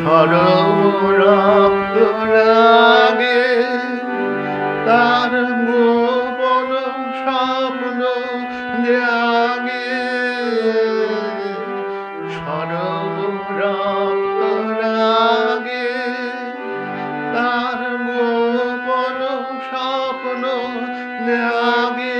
সরবরাক্ত লাগে তার গোপন স্বপ্ন জাগে লাগে তার গোপন স্বপ্ন জাগে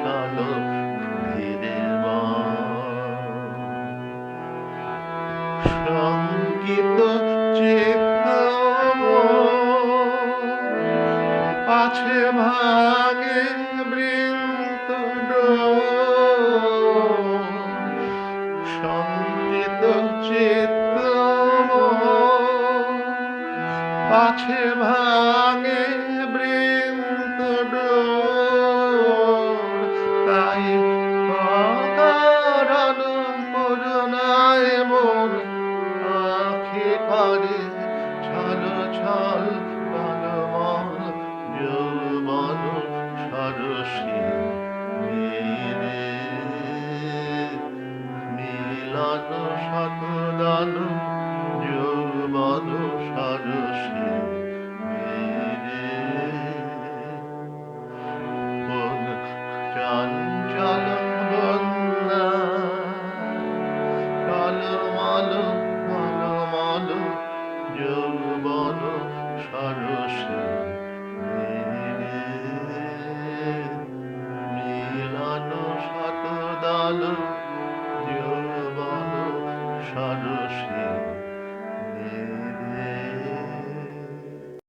চলো সংগীত আছে ভাঙে বৃন্ত সংগীত চিত্ত আছে ভাঙে দান সত দান যৌবন সরসে চঞ্চল বন্যা টলমল মলমল যৌবন সরসে মিলন সত দান chagrin chien.